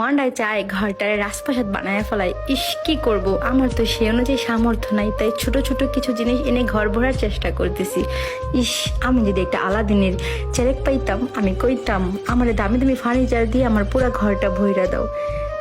মন্ডায় চায় ঘরটারে রাজপ্রাসাদ বানায় ফেলাই ইস, কি করব? আমার তো সে অনুযায়ী সামর্থ্য নাই, তাই ছোট ছোট কিছু জিনিস এনে ঘর ভরার চেষ্টা করতেছি। ইস, আমি যদি একটা আলাদিনের চেরেক পাইতাম, আমি কইতাম, আমার দামি দামি ফার্নিচার দিয়ে আমার পুরো ঘরটা ভইরা দাও।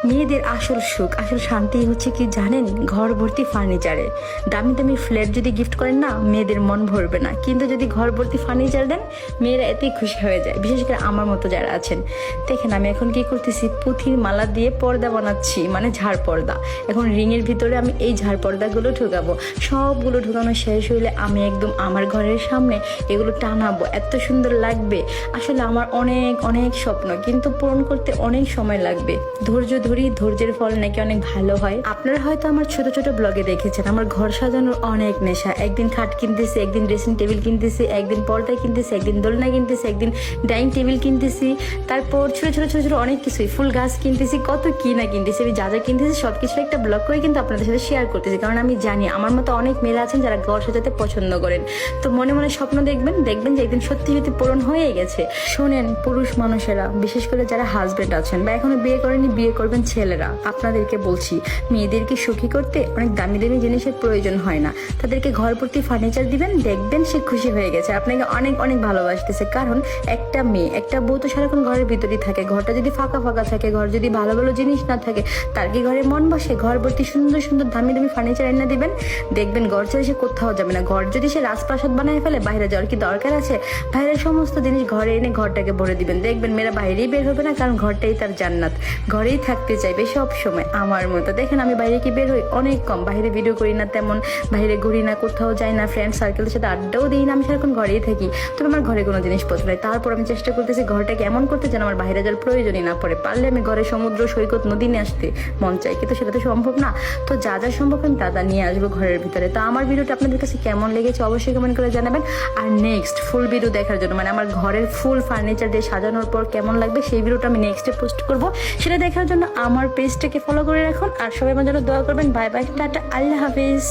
মেয়েদের আসল সুখ, আসল শান্তি হচ্ছে কি জানেন? ঘর ভর্তি ফার্নিচারে দামি দামি ফ্ল্যাট যদি গিফট করেন না, মেয়েদের মন ভরবে না। কিন্তু যদি ঘর ভর্তি ফার্নিচার দেন, মেয়েরা এতেই খুশি হয়ে যায়। বিশেষ করে আমার মতো যারা আছেন। দেখেন, আমি এখন কি করতেছি? পুঁথির মালা দিয়ে পর্দা বানাচ্ছি মানে ঝাড় পর্দা। এখন রিংয়ের ভিতরে আমি এই ঝাড় পর্দাগুলো ঢুকাবো। সবগুলো ঢুকানো শেষ হইলে আমি একদম আমার ঘরের সামনে এগুলো টানাবো। এত সুন্দর লাগবে। আসলে আমার অনেক অনেক স্বপ্ন। কিন্তু পূরণ করতে অনেক সময় লাগবে। ধৈর্য ধরি ধৈর্যের ফল নাকি অনেক ভালো হয়। আপনারা হয়তো আমার ছোট ছোট ব্লগে দেখেছেন, আমার ঘর সাজানোর অনেক নেশা। একদিন খাট কিনতেছি, একদিন ড্রেসিং টেবিল কিনতেছি, একদিন পর্দা কিনতেছি, একদিন দোলনা কিনতেছি, একদিন ডাইনিং টেবিল কিনতেছি, তারপর ছোট ছোট ছোট ছোট অনেক কিছুই, ফুল গাছ কিনতেছি, কত কি না কিনতেছি, আমি যা যা কিনতেছি সব কিছু একটা ব্লগ করে কিন্তু আপনাদের সাথে শেয়ার করতেছি। কারণ আমি জানি, আমার মতো অনেক মেয়েরা আছেন যারা ঘর সাজাতে পছন্দ করেন। তো মনে মনে স্বপ্ন দেখবেন দেখবেন যে একদিন সত্যি সত্যি পূরণ হয়ে গেছে। শোনেন, পুরুষ মানুষেরা, বিশেষ করে যারা হাজবেন্ড আছেন বা এখনও বিয়ে করেনি বিয়ে করবেন ছেলেরা, আপনাদেরকে বলছি, মেয়েদেরকে সুখী করতে অনেক দামি দামি জিনিসের প্রয়োজন হয় না। তাদেরকে ঘর ভর্তি ফার্নিচার দিবেন, দেখবেন সে খুশি হয়ে গেছে। আপনাকে অনেক অনেক ভালোবাসতেছে। কারণ একটা মেয়ে, একটা বউ তো সারাক্ষণ ঘরের ভিতরেই থাকে। ঘরটা যদি ফাঁকা ফাঁকা থাকে, ঘর যদি ভালো ভালো জিনিস না থাকে, তার কি ঘরে মন বসে? ঘর ভর্তি সুন্দর সুন্দর দামি দামি ফার্নিচার এনে দিবেন। দেখবেন ঘর ছেড়ে সে কোথাও যাবে না। ঘর যদি সে রাজপ্রাসাদ বানায় ফেলে, বাইরে যাওয়ার কি দরকার আছে? বাইরের সমস্ত জিনিস ঘরে এনে ঘরটাকে ভরে দিবেন। দেখবেন মেয়েরা বাইরেই বের হবে না, কারণ ঘরটাই তার জান্নাত। ঘরেই থাকতে চাইবে সব সময় আমার মতো। দেখেন আমি বাইরে কি বের হই? অনেক কম। বাইরে ভিডিও করি না তেমন। বাইরে ঘুরি না, কোথাও যাই না ফ্রেন্ড সার্কেলের সাথে আড্ডাও দিই না। আমি সারাক্ষণ ঘরেই থাকি। তবে আমার ঘরে কোনো জিনিসপত্র নেই তারপর আমি চেষ্টা করতেছি ঘরটাকে এমন করতে যেন আমার বাইরে যাওয়ার প্রয়োজনই না পড়ে। পারলে আমি ঘরে সমুদ্র, সৈকত, নদী নিয়ে আসতে মন চাই কিন্তু সেটা তো সম্ভব না। তো যা যা সম্ভব আমি তা নিয়ে আসব ঘরের ভিতরে। তো আমার ভিডিওটা আপনাদের কাছে কেমন লেগেছে অবশ্যই কমেন্ট করে জানাবেন। আর নেক্সট ফুল ভিডিও দেখার জন্য মানে আমার ঘরের ফুল ফার্নিচার দিয়ে সাজানোর পর কেমন লাগবে সেই ভিডিওটা আমি নেক্সটে পোস্ট করব। সেটা দেখার জন্য আমার পেজটাকে ফলো করে রাখুন আর সবাই আমার জন্য দোয়া করবেন। বাই বাই টাটা, আল্লাহ হাফিজ।